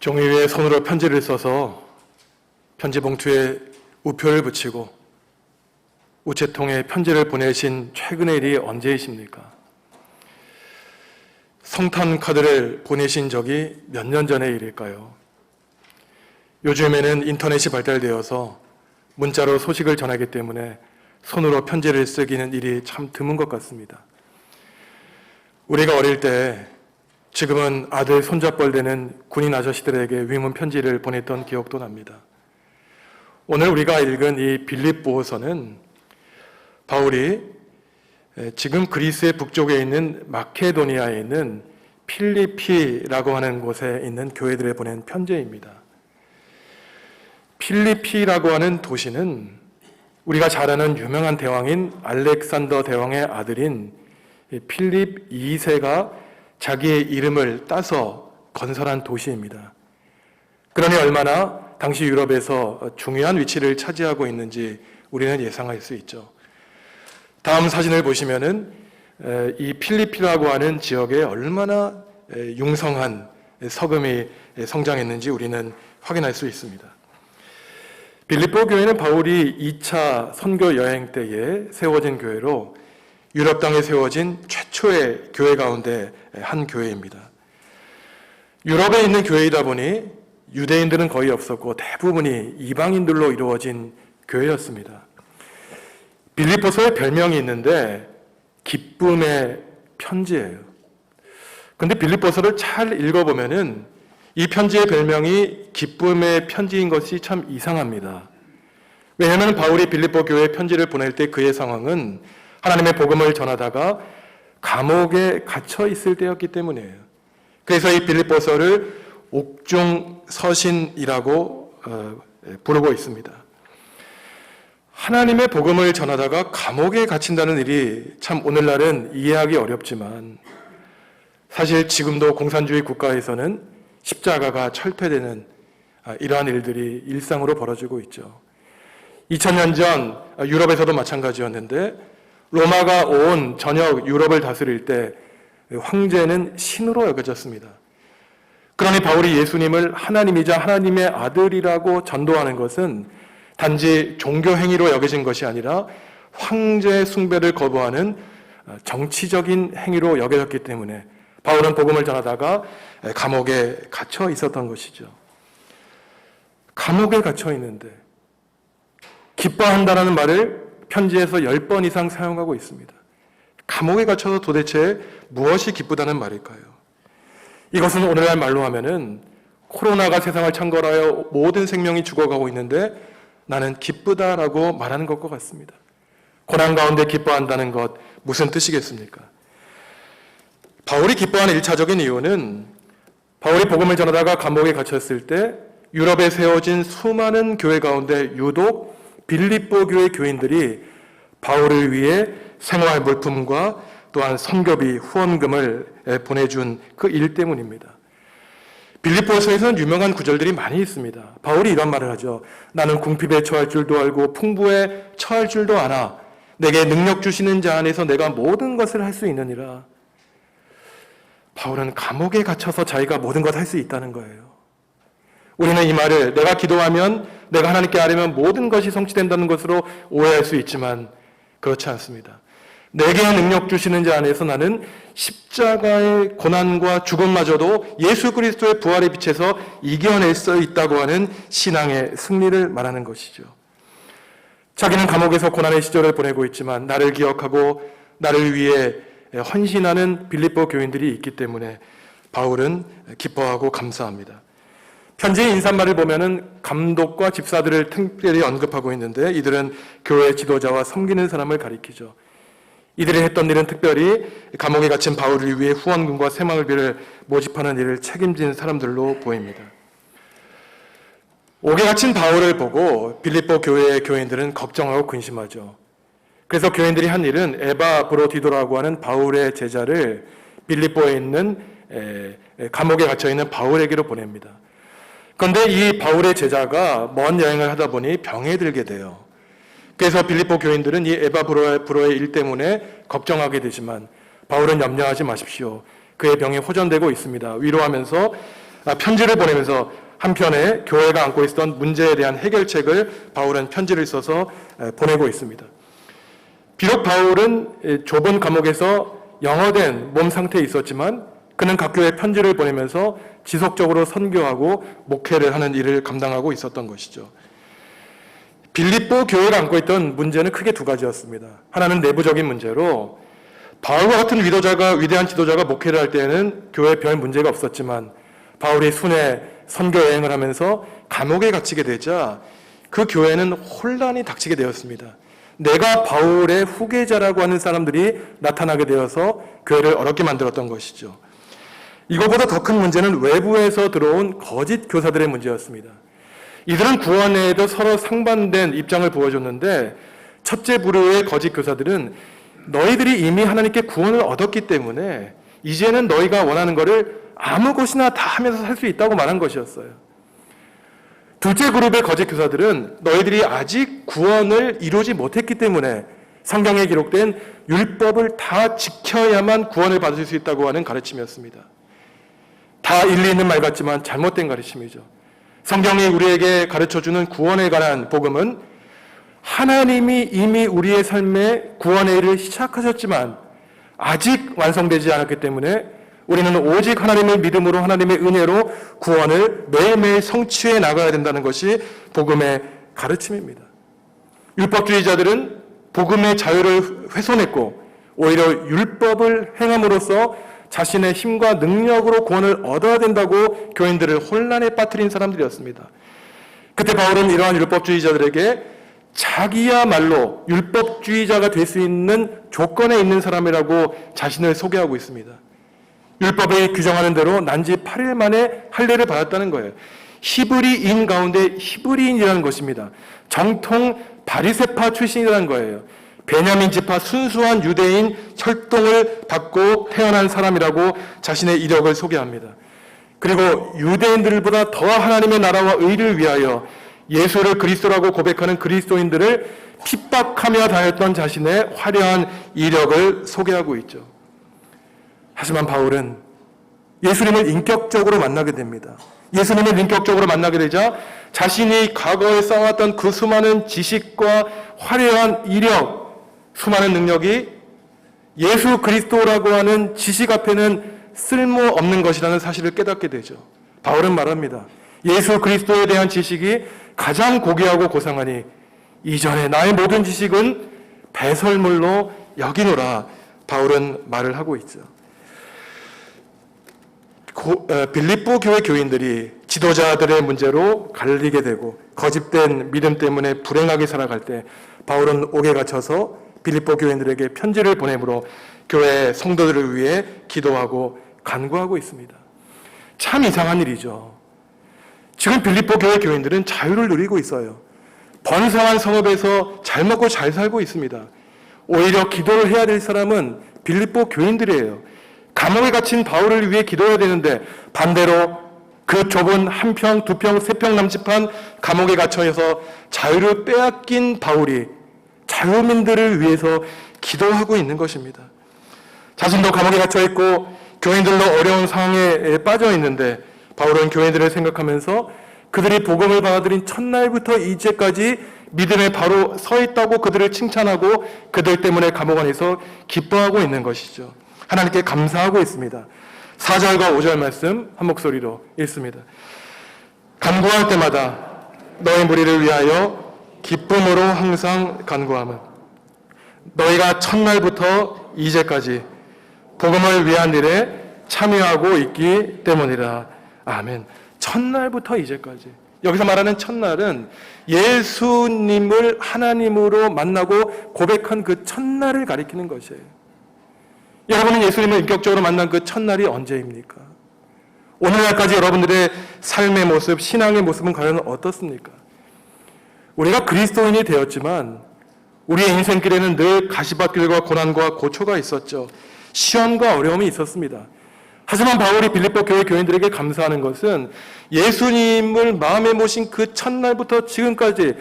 종이 위에 손으로 편지를 써서 편지 봉투에 우표를 붙이고 우체통에 편지를 보내신 최근의 일이 언제이십니까? 성탄 카드를 보내신 적이 몇 년 전의 일일까요? 요즘에는 인터넷이 발달되어서 문자로 소식을 전하기 때문에 손으로 편지를 쓰기는 일이 참 드문 것 같습니다. 우리가 어릴 때 지금은 아들 손잡벌 되는 군인 아저씨들에게 위문 편지를 보냈던 기억도 납니다. 오늘 우리가 읽은 이 빌립보서는 바울이 지금 그리스의 북쪽에 있는 마케도니아에 있는 필리피라고 하는 곳에 있는 교회들에 보낸 편지입니다. 필리피라고 하는 도시는 우리가 잘 아는 유명한 대왕인 알렉산더 대왕의 아들인 필립 2세가 자기의 이름을 따서 건설한 도시입니다. 그러니 얼마나 당시 유럽에서 중요한 위치를 차지하고 있는지 우리는 예상할 수 있죠. 다음 사진을 보시면은 이 필리피라고 하는 지역에 얼마나 융성한 서금이 성장했는지 우리는 확인할 수 있습니다. 빌립보 교회는 바울이 2차 선교 여행 때에 세워진 교회로 유럽 땅에 세워진 최초의 교회 가운데 한 교회입니다. 유럽에 있는 교회이다 보니 유대인들은 거의 없었고 대부분이 이방인들로 이루어진 교회였습니다. 빌립보서에 별명이 있는데 기쁨의 편지예요. 근데 빌립보서를 잘 읽어보면은 이 편지의 별명이 기쁨의 편지인 것이 참 이상합니다. 왜냐하면 바울이 빌립보 교회에 편지를 보낼 때 그의 상황은 하나님의 복음을 전하다가 감옥에 갇혀 있을 때였기 때문이에요. 그래서 이 빌립보서를 옥중 서신이라고 어, 부르고 있습니다. 하나님의 복음을 전하다가 감옥에 갇힌다는 일이 참 오늘날은 이해하기 어렵지만 사실 지금도 공산주의 국가에서는 십자가가 철폐되는 아, 이러한 일들이 일상으로 벌어지고 있죠. 2000년 전 유럽에서도 마찬가지였는데 로마가 온 전역 유럽을 다스릴 때 황제는 신으로 여겨졌습니다. 그러니 바울이 예수님을 하나님이자 하나님의 아들이라고 전도하는 것은 단지 종교 행위로 여겨진 것이 아니라 황제 숭배를 거부하는 정치적인 행위로 여겨졌기 때문에 바울은 복음을 전하다가 감옥에 갇혀 있었던 것이죠. 감옥에 갇혀 있는데 기뻐한다라는 말을 편지에서 10번 이상 사용하고 있습니다. 감옥에 갇혀서 도대체 무엇이 기쁘다는 말일까요? 이것은 오늘날 말로 하면은 코로나가 세상을 창궐하여 모든 생명이 죽어가고 있는데 나는 기쁘다라고 말하는 것과 같습니다. 고난 가운데 기뻐한다는 것 무슨 뜻이겠습니까? 바울이 기뻐하는 일차적인 이유는 바울이 복음을 전하다가 감옥에 갇혔을 때 유럽에 세워진 수많은 교회 가운데 유독 빌립보 교회 교인들이 바울을 위해 생활 물품과 또한 선교비 후원금을 보내준 그 일 때문입니다. 빌립보서에서는 유명한 구절들이 많이 있습니다. 바울이 이런 말을 하죠. 나는 궁핍에 처할 줄도 알고 풍부에 처할 줄도 아나 내게 능력 주시는 자 안에서 내가 모든 것을 할 수 있느니라. 바울은 감옥에 갇혀서 자기가 모든 것할수 있다는 거예요. 우리는 이 말을 내가 기도하면 내가 하나님께 아뢰면 모든 것이 성취된다는 것으로 오해할 수 있지만 그렇지 않습니다. 내게 능력 주시는 자 안에서 나는 십자가의 고난과 죽음마저도 예수 그리스도의 부활의 빛에서 이겨낼 수 있다고 하는 신앙의 승리를 말하는 것이죠. 자기는 감옥에서 고난의 시절을 보내고 있지만 나를 기억하고 나를 위해 헌신하는 빌립보 교인들이 있기 때문에 바울은 기뻐하고 감사합니다. 편지의 인사말을 보면은 감독과 집사들을 특별히 언급하고 있는데 이들은 교회 지도자와 섬기는 사람을 가리키죠. 이들이 했던 일은 특별히 감옥에 갇힌 바울을 위해 후원금과 새마을비를 모집하는 일을 책임진 사람들로 보입니다. 옥에 갇힌 바울을 보고 빌립보 교회의 교인들은 걱정하고 근심하죠. 그래서 교인들이 한 일은 에바 브로디도라고 하는 바울의 제자를 빌립보에 있는 감옥에 갇혀 있는 바울에게로 보냅니다. 그런데 이 바울의 제자가 먼 여행을 하다 보니 병에 들게 돼요. 그래서 빌립보 교인들은 이 에바 브로의 일 때문에 걱정하게 되지만 바울은 염려하지 마십시오. 그의 병이 호전되고 있습니다. 위로하면서 아, 편지를 보내면서 한편에 교회가 안고 있었던 문제에 대한 해결책을 바울은 편지를 써서 에, 보내고 있습니다. 비록 바울은 에, 좁은 감옥에서 영어된 몸 상태에 있었지만 그는 각 교회에 편지를 보내면서 지속적으로 선교하고 목회를 하는 일을 감당하고 있었던 것이죠. 빌립보 교회가 안고 있던 문제는 크게 두 가지였습니다. 하나는 내부적인 문제로 바울과 같은 위도자가 위대한 지도자가 목회를 할 때에는 교회에 별 문제가 없었지만 바울이 순회 선교 여행을 하면서 감옥에 갇히게 되자 그 교회는 혼란이 닥치게 되었습니다. 내가 바울의 후계자라고 하는 사람들이 나타나게 되어서 교회를 어렵게 만들었던 것이죠. 이거보다 더 큰 문제는 외부에서 들어온 거짓 교사들의 문제였습니다. 이들은 구원에도 서로 상반된 입장을 보여줬는데 첫째 부류의 거짓 교사들은 너희들이 이미 하나님께 구원을 얻었기 때문에 이제는 너희가 원하는 것을 아무 것이나 다 하면서 살 수 있다고 말한 것이었어요. 둘째 그룹의 거짓 교사들은 너희들이 아직 구원을 이루지 못했기 때문에 성경에 기록된 율법을 다 지켜야만 구원을 받을 수 있다고 하는 가르침이었습니다. 다 일리 있는 말 같지만 잘못된 가르침이죠. 성경이 우리에게 가르쳐 주는 구원에 관한 복음은 하나님이 이미 우리의 삶에 구원의 일을 시작하셨지만 아직 완성되지 않았기 때문에 우리는 오직 하나님의 믿음으로 하나님의 은혜로 구원을 매일매일 성취해 나가야 된다는 것이 복음의 가르침입니다. 율법주의자들은 복음의 자유를 훼손했고 오히려 율법을 행함으로써 자신의 힘과 능력으로 구원을 얻어야 된다고 교인들을 혼란에 빠뜨린 사람들이었습니다. 그때 바울은 이러한 율법주의자들에게 자기야말로 율법주의자가 될 수 있는 조건에 있는 사람이라고 자신을 소개하고 있습니다. 율법에 규정하는 대로 난지 8일 만에 할례를 받았다는 거예요. 히브리인 가운데 히브리인이라는 것입니다. 정통 바리세파 출신이라는 거예요. 베냐민 지파 순수한 유대인 철동을 받고 태어난 사람이라고 자신의 이력을 소개합니다. 그리고 유대인들보다 더 하나님의 나라와 의를 위하여 예수를 그리스도라고 고백하는 그리스도인들을 핍박하며 다녔던 자신의 화려한 이력을 소개하고 있죠. 하지만 바울은 예수님을 인격적으로 만나게 됩니다. 예수님을 인격적으로 만나게 되자 자신이 과거에 쌓아왔던 그 수많은 지식과 화려한 이력, 수많은 능력이 예수 그리스도라고 하는 지식 앞에는 쓸모없는 것이라는 사실을 깨닫게 되죠. 바울은 말합니다. 예수 그리스도에 대한 지식이 가장 고귀하고 고상하니 이전에 나의 모든 지식은 배설물로 여기노라 바울은 말을 하고 있죠. 고, 어, 빌립보 교회 교인들이 지도자들의 문제로 갈리게 되고 거짓된 믿음 때문에 불행하게 살아갈 때 바울은 옥에 갇혀서 빌립보 교인들에게 편지를 보내므로 교회 성도들을 위해 기도하고 간구하고 있습니다. 참 이상한 일이죠. 지금 빌립보 교회 교인들은 자유를 누리고 있어요. 번성한 성읍에서 잘 먹고 잘 살고 있습니다. 오히려 기도를 해야 될 사람은 빌립보 교인들이에요. 감옥에 갇힌 바울을 위해 기도해야 되는데 반대로 그 좁은 한 평, 두 평, 세 평 남짓한 감옥에 갇혀서 자유를 빼앗긴 바울이 자유민들을 위해서 기도하고 있는 것입니다. 자신도 감옥에 갇혀 있고 교인들로 어려운 상황에 빠져 있는데 바울은 교인들을 생각하면서 그들이 복음을 받아들인 첫날부터 이제까지 믿음에 바로 서 있다고 그들을 칭찬하고 그들 때문에 감옥 안에서 기뻐하고 있는 것이죠. 하나님께 감사하고 있습니다. 4절과 5절 말씀 한 목소리로 읽습니다. 간구할 때마다 너의 무리를 위하여 기쁨으로 항상 간구함은 너희가 첫날부터 이제까지 복음을 위한 일에 참여하고 있기 때문이라. 아멘. 첫날부터 이제까지. 여기서 말하는 첫날은 예수님을 하나님으로 만나고 고백한 그 첫날을 가리키는 것이에요. 여러분은 예수님을 인격적으로 만난 그 첫날이 언제입니까? 오늘날까지 여러분들의 삶의 모습, 신앙의 모습은 과연 어떻습니까? 우리가 그리스도인이 되었지만 우리의 인생길에는 늘 가시밭길과 고난과 고초가 있었죠. 시험과 어려움이 있었습니다. 하지만 바울이 빌립보 교회 교인들에게 감사하는 것은 예수님을 마음에 모신 그 첫날부터 지금까지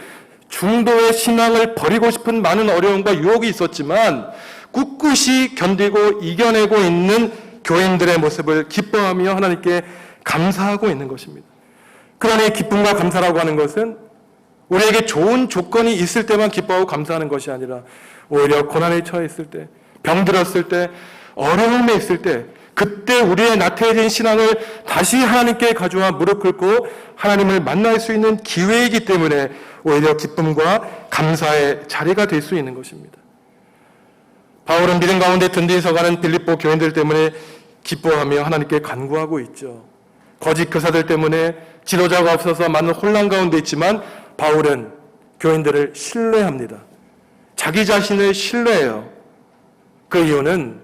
중도의 신앙을 버리고 싶은 많은 어려움과 유혹이 있었지만 꿋꿋이 견디고 이겨내고 있는 교인들의 모습을 기뻐하며 하나님께 감사하고 있는 것입니다. 그러나 이 기쁨과 감사라고 하는 것은 우리에게 좋은 조건이 있을 때만 기뻐하고 감사하는 것이 아니라 오히려 고난에 처해 있을 때, 병들었을 때, 어려움에 있을 때, 그때 우리의 나태해진 신앙을 다시 하나님께 가져와 무릎 꿇고 하나님을 만날 수 있는 기회이기 때문에 오히려 기쁨과 감사의 자리가 될 수 있는 것입니다. 바울은 믿음 가운데 든든히 서가는 빌립보 교인들 때문에 기뻐하며 하나님께 간구하고 있죠. 거짓 교사들 때문에 지도자가 없어서 많은 혼란 가운데 있지만 바울은 교인들을 신뢰합니다. 자기 자신을 신뢰해요. 그 이유는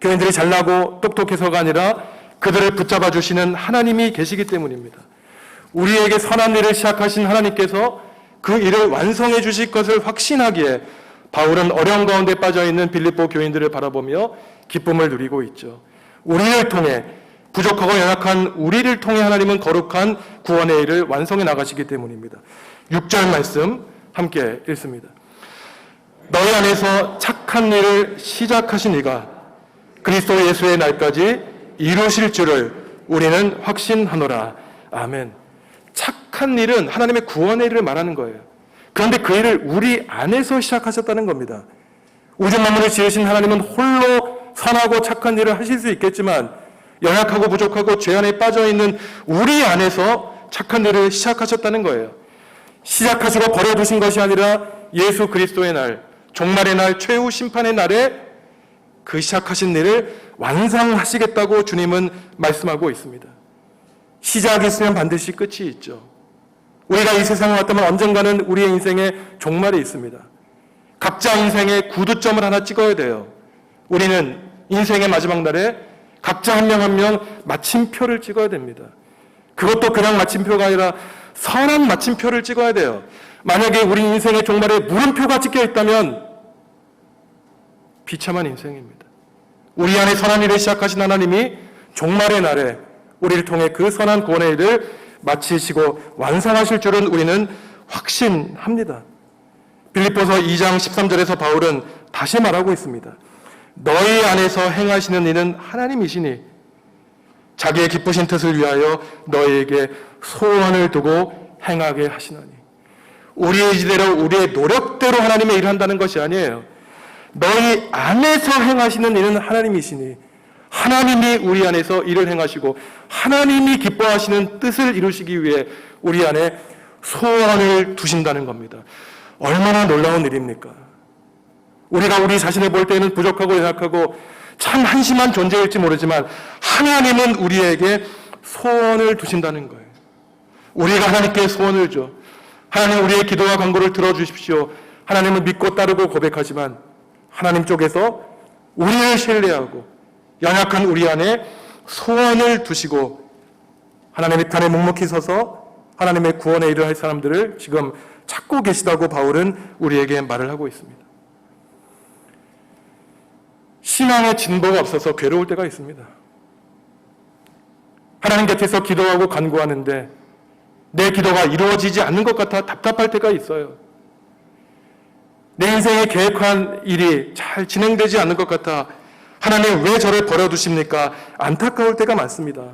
교인들이 잘나고 똑똑해서가 아니라 그들을 붙잡아 주시는 하나님이 계시기 때문입니다. 우리에게 선한 일을 시작하신 하나님께서 그 일을 완성해 주실 것을 확신하기에 바울은 어려운 가운데 빠져 있는 빌립보 교인들을 바라보며 기쁨을 누리고 있죠. 우리를 통해 부족하고 연약한 우리를 통해 하나님은 거룩한 구원의 일을 완성해 나가시기 때문입니다. 6절 말씀 함께 읽습니다. 너희 안에서 착한 일을 시작하신 이가 그리스도 예수의 날까지 이루실 줄을 우리는 확신하노라. 아멘. 착한 일은 하나님의 구원의 일을 말하는 거예요. 그런데 그 일을 우리 안에서 시작하셨다는 겁니다. 우주 만물을 지으신 하나님은 홀로 선하고 착한 일을 하실 수 있겠지만 연약하고 부족하고 죄 안에 빠져 있는 우리 안에서 착한 일을 시작하셨다는 거예요. 시작하시고 버려두신 것이 아니라 예수 그리스도의 날, 종말의 날, 최후 심판의 날에 그 시작하신 일을 완성하시겠다고 주님은 말씀하고 있습니다. 시작이 있으면 반드시 끝이 있죠. 우리가 이 세상에 왔다면 언젠가는 우리의 인생에 종말이 있습니다. 각자 인생의 구두점을 하나 찍어야 돼요. 우리는 인생의 마지막 날에 각자 한 명 한 명 마침표를 찍어야 됩니다. 그것도 그냥 마침표가 아니라 선한 마침표를 찍어야 돼요. 만약에 우리 인생의 종말에 물음표가 찍혀 있다면 비참한 인생입니다. 우리 안에 선한 일을 시작하신 하나님이 종말의 날에 우리를 통해 그 선한 구원의 일을 마치시고 완성하실 줄은 우리는 확신합니다. 빌립보서 2장 13절에서 바울은 다시 말하고 있습니다. 너희 안에서 행하시는 일은 하나님이시니 자기의 기쁘신 뜻을 위하여 너희에게 소원을 두고 행하게 하시나니 우리의 지대로 우리의 노력대로 하나님의 일을 한다는 것이 아니에요. 너희 안에서 행하시는 일은 하나님이시니 하나님이 우리 안에서 일을 행하시고 하나님이 기뻐하시는 뜻을 이루시기 위해 우리 안에 소원을 두신다는 겁니다. 얼마나 놀라운 일입니까? 우리가 우리 자신을 볼 때는 부족하고 연약하고 참 한심한 존재일지 모르지만 하나님은 우리에게 소원을 두신다는 거예요. 우리가 하나님께 소원을 줘. 하나님 우리의 기도와 간구를 들어주십시오. 하나님을 믿고 따르고 고백하지만 하나님 쪽에서 우리를 신뢰하고 연약한 우리 안에 소원을 두시고 하나님의 편에 묵묵히 서서 하나님의 구원의 일을 할 사람들을 지금 찾고 계시다고 바울은 우리에게 말을 하고 있습니다. 신앙의 진보가 없어서 괴로울 때가 있습니다. 하나님 곁에서 기도하고 간구하는데 내 기도가 이루어지지 않는 것 같아 답답할 때가 있어요. 내 인생에 계획한 일이 잘 진행되지 않는 것 같아 하나님 왜 저를 버려두십니까? 안타까울 때가 많습니다.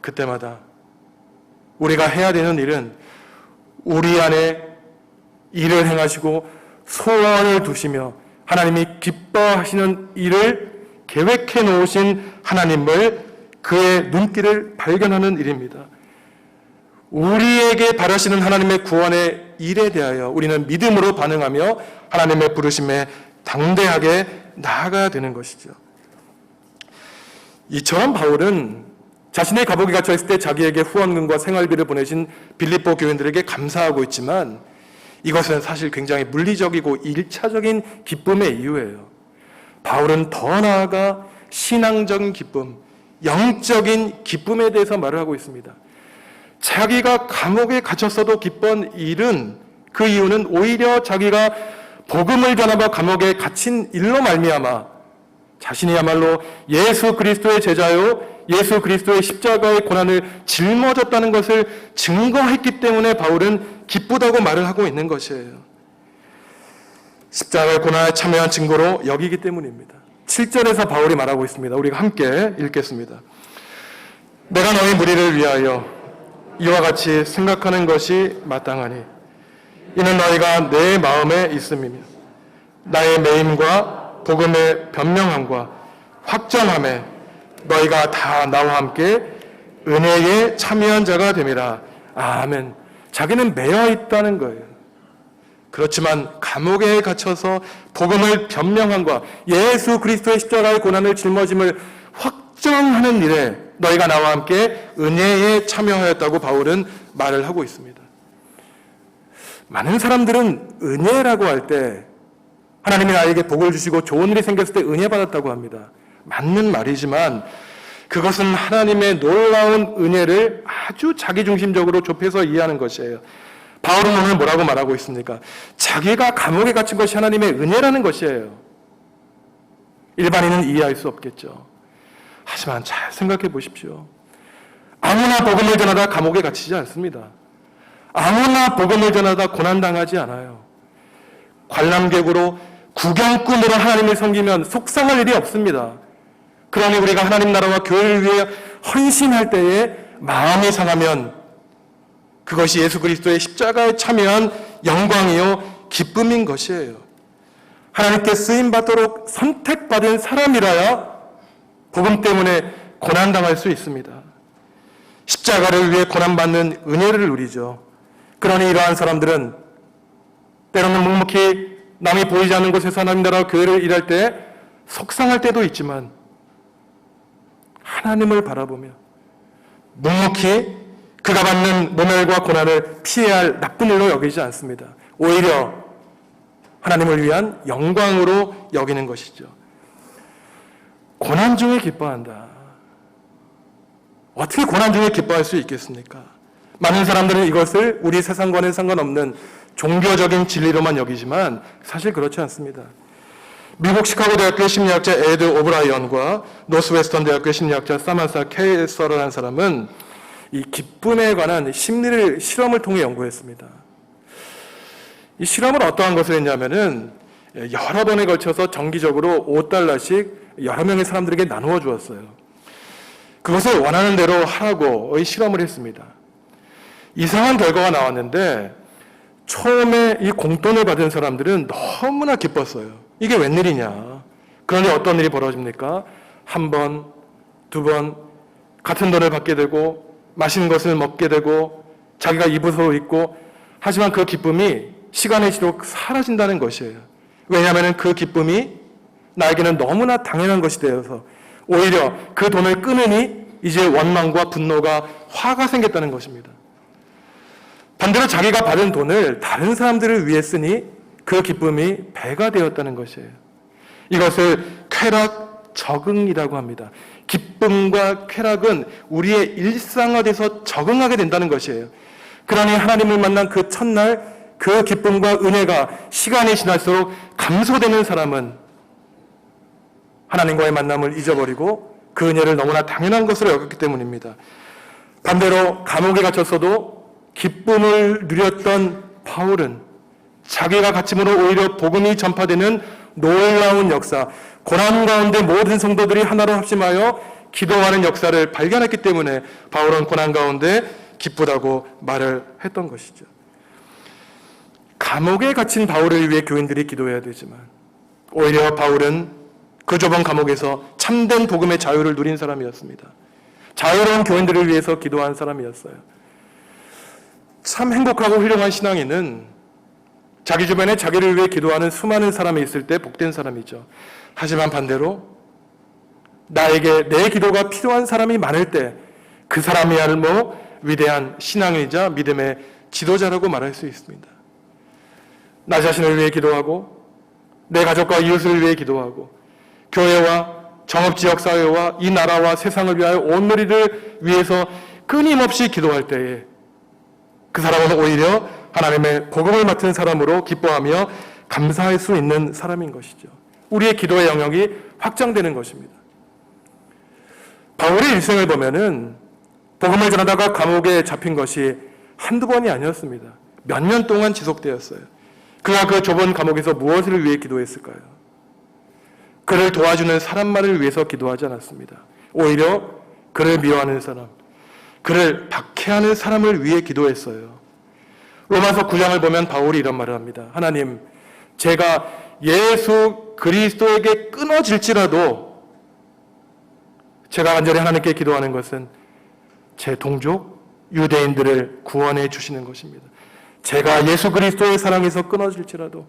그때마다 우리가 해야 되는 일은 우리 안에 일을 행하시고 소원을 두시며 하나님이 기뻐하시는 일을 계획해 놓으신 하나님을 그의 눈길을 발견하는 일입니다. 우리에게 바라시는 하나님의 구원의 일에 대하여 우리는 믿음으로 반응하며 하나님의 부르심에 당대하게 나아가야 되는 것이죠. 이처럼 바울은 자신의 감옥에 갇혀 있을 때 자기에게 후원금과 생활비를 보내신 빌립보 교인들에게 감사하고 있지만 이것은 사실 굉장히 물리적이고 일차적인 기쁨의 이유예요. 바울은 더 나아가 신앙적인 기쁨, 영적인 기쁨에 대해서 말을 하고 있습니다. 자기가 감옥에 갇혔어도 기쁜 일은 그 이유는 오히려 자기가 복음을 전하며 감옥에 갇힌 일로 말미암아 자신이야말로 예수 그리스도의 제자요 예수 그리스도의 십자가의 고난을 짊어졌다는 것을 증거했기 때문에 바울은 기쁘다고 말을 하고 있는 것이에요. 십자가의 고난에 참여한 증거로 여기기 때문입니다. 7절에서 바울이 말하고 있습니다. 우리가 함께 읽겠습니다. 내가 너희 무리를 위하여 이와 같이 생각하는 것이 마땅하니 이는 너희가 내 마음에 있음이며 나의 매임과 복음의 변명함과 확전함에 너희가 다 나와 함께 은혜에 참여한 자가 됨이라. 아멘. 자기는 매여 있다는 거예요. 그렇지만 감옥에 갇혀서 복음을 변명함과 예수 그리스도의 십자가의 고난을 짊어짐을 확정하는 일에 너희가 나와 함께 은혜에 참여하였다고 바울은 말을 하고 있습니다. 많은 사람들은 은혜라고 할 때 하나님이 나에게 복을 주시고 좋은 일이 생겼을 때 은혜 받았다고 합니다. 맞는 말이지만 그것은 하나님의 놀라운 은혜를 아주 자기중심적으로 좁혀서 이해하는 것이에요. 바울은 오늘 뭐라고 말하고 있습니까? 자기가 감옥에 갇힌 것이 하나님의 은혜라는 것이에요. 일반인은 이해할 수 없겠죠. 하지만 잘 생각해 보십시오. 아무나 복음을 전하다 감옥에 갇히지 않습니다. 아무나 복음을 전하다 고난당하지 않아요. 관람객으로 구경꾼으로 하나님을 섬기면 속상할 일이 없습니다. 그러니 우리가 하나님 나라와 교회를 위해 헌신할 때에 마음이 상하면 그것이 예수 그리스도의 십자가에 참여한 영광이요 기쁨인 것이에요. 하나님께 쓰임 받도록 선택받은 사람이라야 복음 때문에 고난 당할 수 있습니다. 십자가를 위해 고난 받는 은혜를 누리죠. 그러니 이러한 사람들은 때로는 묵묵히 남이 보이지 않는 곳에서 하나님 나라 교회를 일할 때 속상할 때도 있지만 하나님을 바라보며 묵묵히 그가 받는 모멸과 고난을 피해야 할 나쁜 일로 여기지 않습니다. 오히려 하나님을 위한 영광으로 여기는 것이죠. 고난 중에 기뻐한다. 어떻게 고난 중에 기뻐할 수 있겠습니까? 많은 사람들은 이것을 우리 세상과는 상관없는 종교적인 진리로만 여기지만 사실 그렇지 않습니다. 미국 시카고 대학교 심리학자 에드 오브라이언과 노스웨스턴 대학교 심리학자 사만사 케이서라는 사람은 이 기쁨에 관한 심리를 실험을 통해 연구했습니다. 이 실험은 어떠한 것을 했냐면은 여러 번에 걸쳐서 정기적으로 5달러씩 여러 명의 사람들에게 나누어 주었어요. 그것을 원하는 대로 하라고 실험을 했습니다. 이상한 결과가 나왔는데 처음에 이 공돈을 받은 사람들은 너무나 기뻤어요. 이게 웬일이냐. 그런데 어떤 일이 벌어집니까? 한 번, 두 번, 같은 돈을 받게 되고, 맛있는 것을 먹게 되고, 자기가 수 있고, 하지만 그 기쁨이 시간의 지록 사라진다는 것이에요. 왜냐하면 그 기쁨이 나에게는 너무나 당연한 것이 되어서 오히려 그 돈을 끊으니 이제 원망과 분노가 화가 생겼다는 것입니다. 반대로 자기가 받은 돈을 다른 사람들을 위해 쓰니 그 기쁨이 배가 되었다는 것이에요. 이것을 쾌락 적응이라고 합니다. 기쁨과 쾌락은 우리의 일상화돼서 적응하게 된다는 것이에요. 그러니 하나님을 만난 그 첫날 그 기쁨과 은혜가 시간이 지날수록 감소되는 사람은 하나님과의 만남을 잊어버리고 그 은혜를 너무나 당연한 것으로 여겼기 때문입니다. 반대로 감옥에 갇혔어도 기쁨을 누렸던 바울은 자기가 갇힘으로 오히려 복음이 전파되는 놀라운 역사, 고난 가운데 모든 성도들이 하나로 합심하여 기도하는 역사를 발견했기 때문에 바울은 고난 가운데 기쁘다고 말을 했던 것이죠. 감옥에 갇힌 바울을 위해 교인들이 기도해야 되지만 오히려 바울은 그 좁은 감옥에서 참된 복음의 자유를 누린 사람이었습니다. 자유로운 교인들을 위해서 기도한 사람이었어요. 참 행복하고 훌륭한 신앙인은 자기 주변에 자기를 위해 기도하는 수많은 사람이 있을 때 복된 사람이죠. 하지만 반대로 나에게 내 기도가 필요한 사람이 많을 때 그 사람이야말로 위대한 신앙이자 믿음의 지도자라고 말할 수 있습니다. 나 자신을 위해 기도하고 내 가족과 이웃을 위해 기도하고 교회와 정업 지역 사회와 이 나라와 세상을 위하여 온누리를 위해서 끊임없이 기도할 때에 그 사람은 오히려 하나님의 복음을 맡은 사람으로 기뻐하며 감사할 수 있는 사람인 것이죠. 우리의 기도의 영역이 확장되는 것입니다. 바울의 일생을 보면은 복음을 전하다가 감옥에 잡힌 것이 한두 번이 아니었습니다. 몇 년 동안 지속되었어요. 그가 그 좁은 감옥에서 무엇을 위해 기도했을까요? 그를 도와주는 사람만을 위해서 기도하지 않았습니다. 오히려 그를 미워하는 사람, 그를 박해하는 사람을 위해 기도했어요. 로마서 9장을 보면 바울이 이런 말을 합니다. 하나님, 제가 예수 그리스도에게 끊어질지라도 제가 간절히 하나님께 기도하는 것은 제 동족 유대인들을 구원해 주시는 것입니다. 제가 예수 그리스도의 사랑에서 끊어질지라도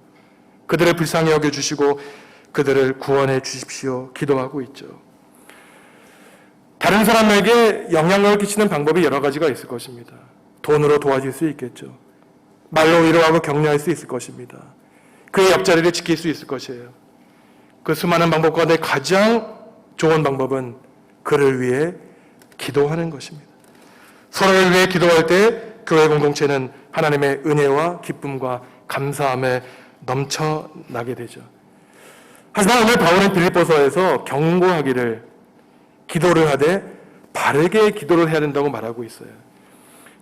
그들을 불쌍히 여겨 주시고 그들을 구원해 주십시오. 기도하고 있죠. 다른 사람에게 영향력을 끼치는 방법이 여러 가지가 있을 것입니다. 돈으로 도와줄 수 있겠죠. 말로 위로하고 격려할 수 있을 것입니다. 그의 옆자리를 지킬 수 있을 것이에요. 그 수많은 방법 가운데 가장 좋은 방법은 그를 위해 기도하는 것입니다. 서로를 위해 기도할 때 교회 공동체는 하나님의 은혜와 기쁨과 감사함에 넘쳐나게 되죠. 하지만 오늘 바울은 빌립보서에서 경고하기를 기도를 하되 바르게 기도를 해야 된다고 말하고 있어요.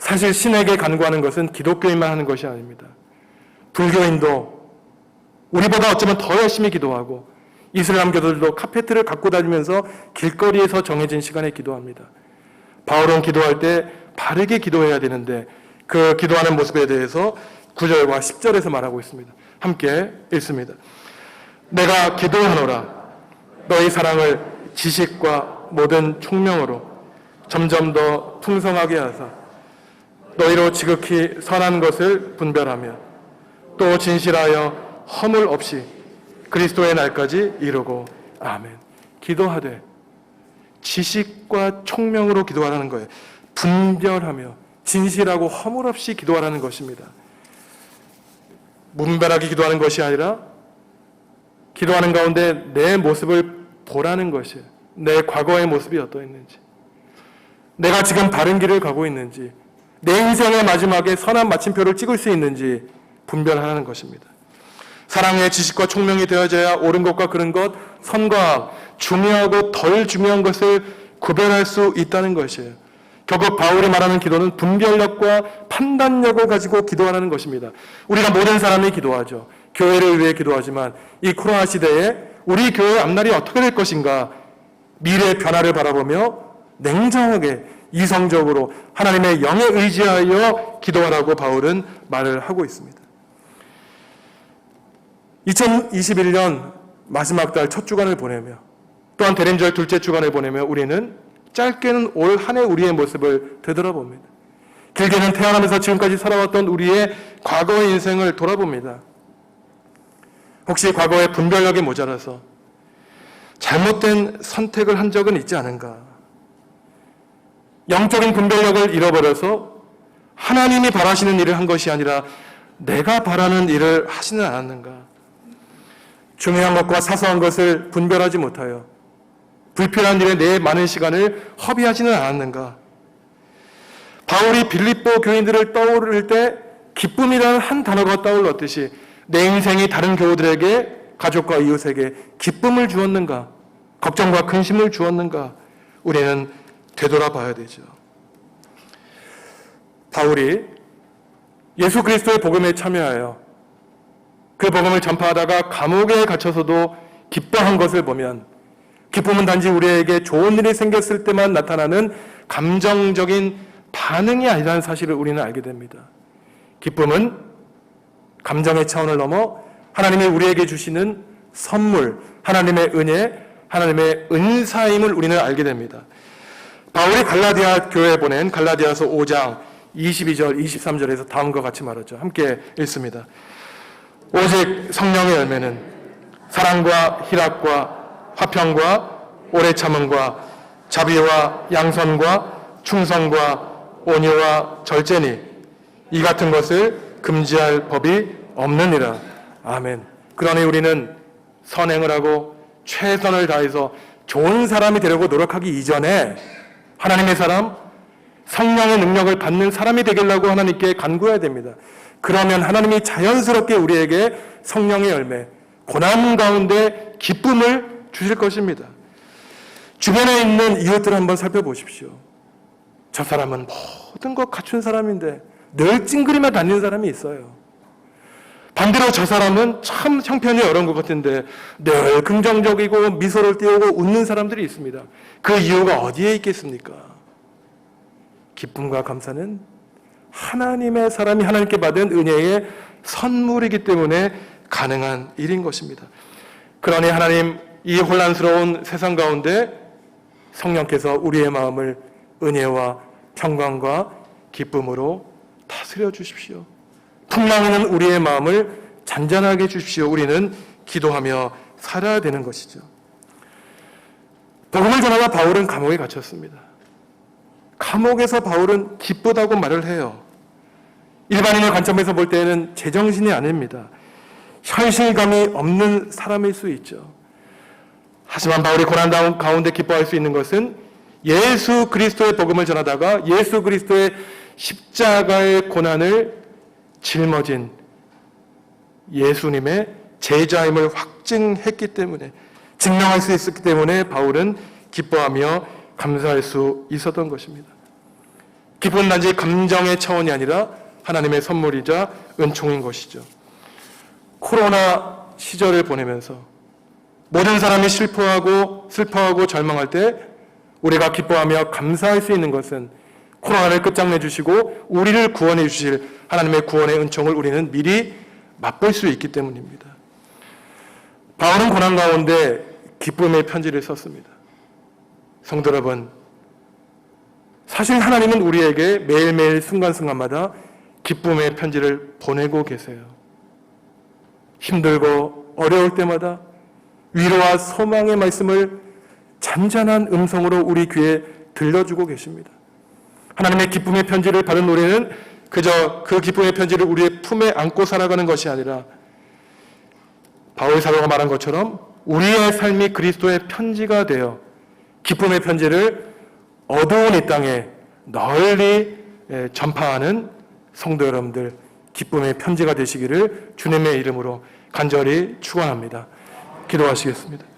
사실 신에게 간구하는 것은 기독교인만 하는 것이 아닙니다. 불교인도 우리보다 어쩌면 더 열심히 기도하고 이슬람교들도 카페트를 갖고 다니면서 길거리에서 정해진 시간에 기도합니다. 바울은 기도할 때 바르게 기도해야 되는데 그 기도하는 모습에 대해서 9절과 10절에서 말하고 있습니다. 함께 읽습니다. 내가 기도하노라 너희 사랑을 지식과 모든 총명으로 점점 더 풍성하게 하사 너희로 지극히 선한 것을 분별하며 또 진실하여 허물 없이 그리스도의 날까지 이루고 아멘. 기도하되 지식과 총명으로 기도하라는 거예요. 분별하며 진실하고 허물 없이 기도하라는 것입니다. 문별하게 기도하는 것이 아니라 기도하는 가운데 내 모습을 보라는 것이에요. 내 과거의 모습이 어떠했는지. 내가 지금 바른 길을 가고 있는지. 내 인생의 마지막에 선한 마침표를 찍을 수 있는지 분별하는 것입니다. 사랑의 지식과 총명이 되어져야 옳은 것과 그른 것, 선과 악, 중요하고 덜 중요한 것을 구별할 수 있다는 것이에요. 결국 바울이 말하는 기도는 분별력과 판단력을 가지고 기도하는 것입니다. 우리가 모든 사람이 기도하죠. 교회를 위해 기도하지만 이 코로나 시대에 우리 교회의 앞날이 어떻게 될 것인가 미래의 변화를 바라보며 냉정하게 이성적으로 하나님의 영에 의지하여 기도하라고 바울은 말을 하고 있습니다. 2021년 마지막 달 첫 주간을 보내며 또한 대림절 둘째 주간을 보내며 우리는 짧게는 올 한 해 우리의 모습을 되돌아봅니다. 길게는 태어나면서 지금까지 살아왔던 우리의 과거의 인생을 돌아봅니다. 혹시 과거의 분별력이 모자라서 잘못된 선택을 한 적은 있지 않은가? 영적인 분별력을 잃어버려서 하나님이 바라시는 일을 한 것이 아니라 내가 바라는 일을 하시는 않았는가? 중요한 것과 사소한 것을 분별하지 못하여 불필요한 일에 내 많은 시간을 허비하지는 않았는가? 바울이 빌립보 교인들을 떠오를 때 기쁨이라는 한 단어가 떠올랐듯이 내 인생이 다른 교우들에게 가족과 이웃에게 기쁨을 주었는가? 걱정과 근심을 주었는가? 우리는 되돌아봐야 되죠. 바울이 예수 그리스도의 복음에 참여하여 그 복음을 전파하다가 감옥에 갇혀서도 기뻐한 것을 보면 기쁨은 단지 우리에게 좋은 일이 생겼을 때만 나타나는 감정적인 반응이 아니라는 사실을 우리는 알게 됩니다. 기쁨은 감정의 차원을 넘어 하나님이 우리에게 주시는 선물, 하나님의 은혜, 하나님의 은사임을 우리는 알게 됩니다. 바울이 갈라디아 교회에 보낸 갈라디아서 5장 22절, 23절에서 다음과 같이 말하죠. 함께 읽습니다. 오직 성령의 열매는 사랑과 희락과 화평과 오래 참음과 자비와 양선과 충성과 온유와 절제니 이 같은 것을 금지할 법이 없느니라. 아멘. 그러니 우리는 선행을 하고 최선을 다해서 좋은 사람이 되려고 노력하기 이전에 하나님의 사람, 성령의 능력을 받는 사람이 되겠라고 하나님께 간구해야 됩니다. 그러면 하나님이 자연스럽게 우리에게 성령의 열매, 고난 가운데 기쁨을 주실 것입니다. 주변에 있는 이웃들 한번 살펴보십시오. 저 사람은 모든 것 갖춘 사람인데 늘 찡그리며 다니는 사람이 있어요. 반대로 저 사람은 참 형편이 어려운 것 같은데 늘 긍정적이고 미소를 띄우고 웃는 사람들이 있습니다. 그 이유가 어디에 있겠습니까? 기쁨과 감사는 하나님의 사람이 하나님께 받은 은혜의 선물이기 때문에 가능한 일인 것입니다. 그러니 하나님 이 혼란스러운 세상 가운데 성령께서 우리의 마음을 은혜와 평강과 기쁨으로 다스려 주십시오. 풍랑하는 우리의 마음을 잔잔하게 해주십시오. 우리는 기도하며 살아야 되는 것이죠. 복음을 전하다 바울은 감옥에 갇혔습니다. 감옥에서 바울은 기쁘다고 말을 해요. 일반인의 관점에서 볼 때는 제정신이 아닙니다. 현실감이 없는 사람일 수 있죠. 하지만 바울이 고난 가운데 기뻐할 수 있는 것은 예수 그리스도의 복음을 전하다가 예수 그리스도의 십자가의 고난을 짊어진 예수님의 제자임을 확증했기 때문에 증명할 수 있었기 때문에 바울은 기뻐하며 감사할 수 있었던 것입니다. 기쁨은 단지 감정의 차원이 아니라 하나님의 선물이자 은총인 것이죠. 코로나 시절을 보내면서 모든 사람이 슬퍼하고 슬퍼하고 절망할 때 우리가 기뻐하며 감사할 수 있는 것은 코로나를 끝장내 주시고 우리를 구원해 주실 하나님의 구원의 은총을 우리는 미리 맛볼 수 있기 때문입니다. 바울은 고난 가운데 기쁨의 편지를 썼습니다. 성도 여러분, 사실 하나님은 우리에게 매일매일 순간순간마다 기쁨의 편지를 보내고 계세요. 힘들고 어려울 때마다 위로와 소망의 말씀을 잔잔한 음성으로 우리 귀에 들려주고 계십니다. 하나님의 기쁨의 편지를 받은 우리는 그저 그 기쁨의 편지를 우리의 품에 안고 살아가는 것이 아니라 바울 사도가 말한 것처럼 우리의 삶이 그리스도의 편지가 되어 기쁨의 편지를 어두운 이 땅에 널리 예, 전파하는 성도 여러분들 기쁨의 편지가 되시기를 주님의 이름으로 간절히 축원합니다. 기도하시겠습니다.